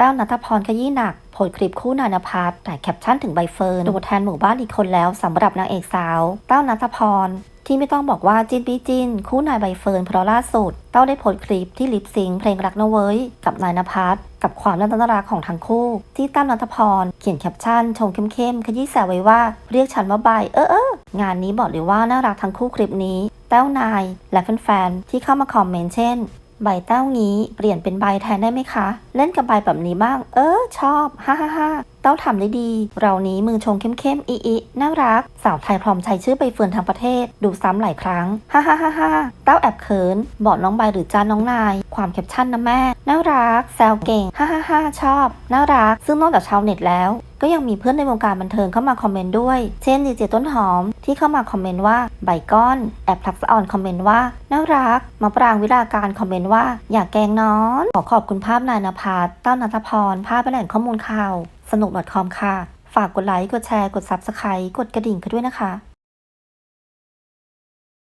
ต้วนัทพรขยี้หนักโพสคลิปคู่นายนภัสแต่แคปชั่นถึงใบเฟิร์นตัวแทนหมู่บ้านอีกคนแล้วสำหรับนางเอกสาวเต้านัทพร ที่ไม่ต้องบอกว่าจินพี่จินคู่นายใบเฟิร์นเพราะล่าสุด เต้าได้โพสคลิปที่ลิปซิงเพลงรักนะเว้ย กับนายนภัสกับความน่ารักของทั้งคู่ ที่ตั้มนัทพร เขียนแคปชั่นชงเข้มๆขยี้แซวไว้ว่าเรียกฉันว่าใบเออเอองานนี้บอกเลยว่าน่ารักทั้งคู่คลิปนี้แต้วนาย และแฟนๆที่เข้ามาคอมเมนต์เช่น ใบแต้วงี้เปลี่ยนเป็นใบแทนได้ไหมคะ เล่นกับใบแบบนี้บ้าง เออ ชอบ ฮ่าฮ่าฮ่าเต้าทำได้ดี เรานี้มือชงเข้มๆ อีอีน่ารัก สาวไทยพร้อมใช้ชื่อใบเฟิร์นทั้งประเทศ ดูซ้ำหลายครั้ง ฮ่าฮ่าฮ่าฮ่าเต้าแอบเขิน บอกน้องใบหรือจ้าน้องนาย ความแคปชั่นนะแม่ น่ารัก แซวเก่ง ฮ่าฮ่าฮ่าชอบ น่ารัก ซึ่งนอกจากชาวเน็ตแล้ว ก็ยังมีเพื่อนในวงการบันเทิงเข้ามาคอมเมนต์ด้วย เช่นดีเจต้นหอม ที่เข้ามาคอมเมนต์ว่าใบก้อนแอบพลักสะออนคอมเมนต์ว่าน่ารักมาปรางวิลาการคอมเมนต์ว่า อยากแกงน้อน ขอขอบคุณภาพนายนภัสเต้านัทพร ภาพเป็นแหล่งข้อมูลข่าว สนุก .com ค่ะ ฝากกดไลค์กดแชร์กด Subscribe กดกระดิ่งกันด้วยนะคะ